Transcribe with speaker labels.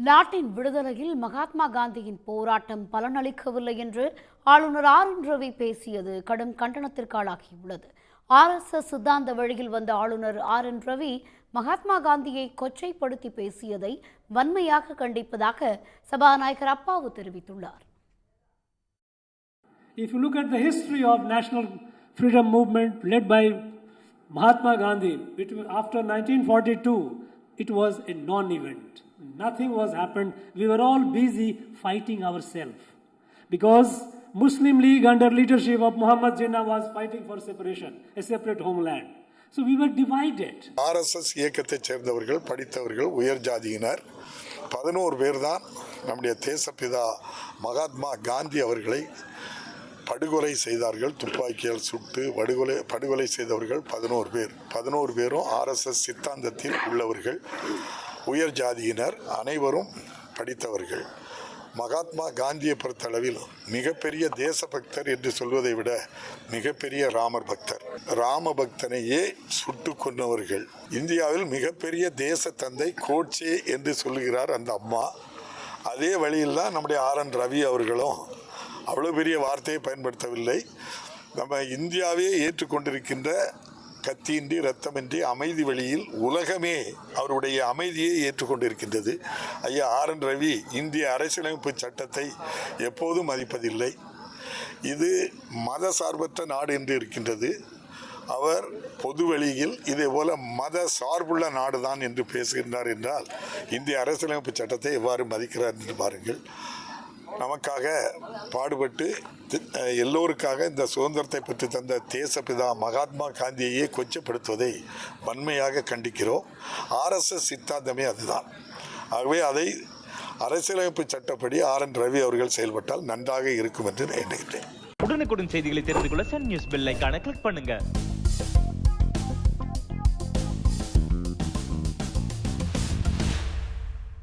Speaker 1: நாட்டின் விடுதலையில் மகாத்மா காந்தியின் போராட்டம் பலனளிக்கவில்லை என்று ஆளுநர் ஆர் என் ரவி பேசியது கடும் கண்டனத்திற்கு ஆளாகியுள்ளது ஆர்எஸ்எஸ் சித்தாந்த வழியில் வந்த ஆளுநர் ஆர் என் ரவி மகாத்மா காந்தியை கொச்சைப்படுத்தி பேசியதை வன்மையாக கண்டிப்பதாக சபாநாயகர் அப்பாவு தெரிவித்துள்ளார்
Speaker 2: If you look at the history of national freedom movement led by Mahatma Gandhi between, after 1942, it was a non-event. Nothing was happened. We were all busy fighting ourselves because Muslim League under leadership of Muhammad Jinnah was fighting for separation, a separate homeland. So we were divided.
Speaker 3: RSS இயக்கத்தைச் சேர்ந்தவர்கள் படித்தவர்கள் உயர் ஜாதியினர் பதினோரு பேர் தான் நம்முடைய தேசப்பிதா மகாத்மா காந்தி அவர்களை படுகொலை செய்தார்கள் துப்பாக்கியால் சுட்டு படுகொலை படுகொலை செய்தவர்கள் பதினோரு பேர் பதினோரு பேரும் ஆர்எஸ்எஸ் சித்தாந்தத்தில் உள்ளவர்கள் உயர் ஜாதியினர் அனைவரும் படித்தவர்கள். மகாத்மா காந்தியை பொறுத்தளவில் மிகப்பெரிய தேசபக்தர் என்று சொல்வதை விட மிகப்பெரிய ராமர் பக்தர். ராம பக்தனையே சுட்டு கொன்னவர்கள். இந்தியாவில் மிகப்பெரிய தேச தந்தை கோட்சே என்று சொல்லுகிறார் அந்த அம்மா. அதே வழியில் தான் நம்முடைய ஆர் என் ரவி அவர்களும் அவ்வளோ பெரிய வார்த்தையை பயன்படுத்தவில்லை. நம்ம இந்தியாவே ஏற்றுக்கொண்டிருக்கின்ற கத்தியின்றி ரத்தமின்றி அமைதி வழியில் உலகமே அவருடைய அமைதியை ஏற்றுக்கொண்டிருக்கின்றது. ஐயா ஆர் என் ரவி இந்திய அரசியலமைப்பு சட்டத்தை எப்போதும் மதிப்பதில்லை. இது மத சார்பற்ற நாடு என்று இருக்கின்றது. அவர் பொது வழியில் இதே போல மத சார்புள்ள நாடுதான் என்று பேசுகின்றார் என்றால் இந்திய அரசியலமைப்பு சட்டத்தை எவ்வாறு மதிக்கிறார் என்று பாருங்கள். நமக்காக பாடுபட்டு எல்லோருக்காக இந்த சுதந்திரத்தை பெற்று தந்த தேசப்பிதா மகாத்மா காந்தியையே கொச்சப்படுத்துவதை வன்மையாக கண்டிக்கிறோம். ஆர்எஸ்எஸ் சித்தாந்தமே அதுதான். ஆகவே அதை அரசியலமைப்பு சட்டப்படி ஆர் என் ரவி அவர்கள் செயல்பட்டால் நன்றாக இருக்கும் என்று நான் எண்ணுகின்றேன்.
Speaker 4: உடனுக்குடன் செய்திகளை தெரிந்து கொள்ள சன் நியூஸ் பெல் கிளிக் பண்ணுங்க.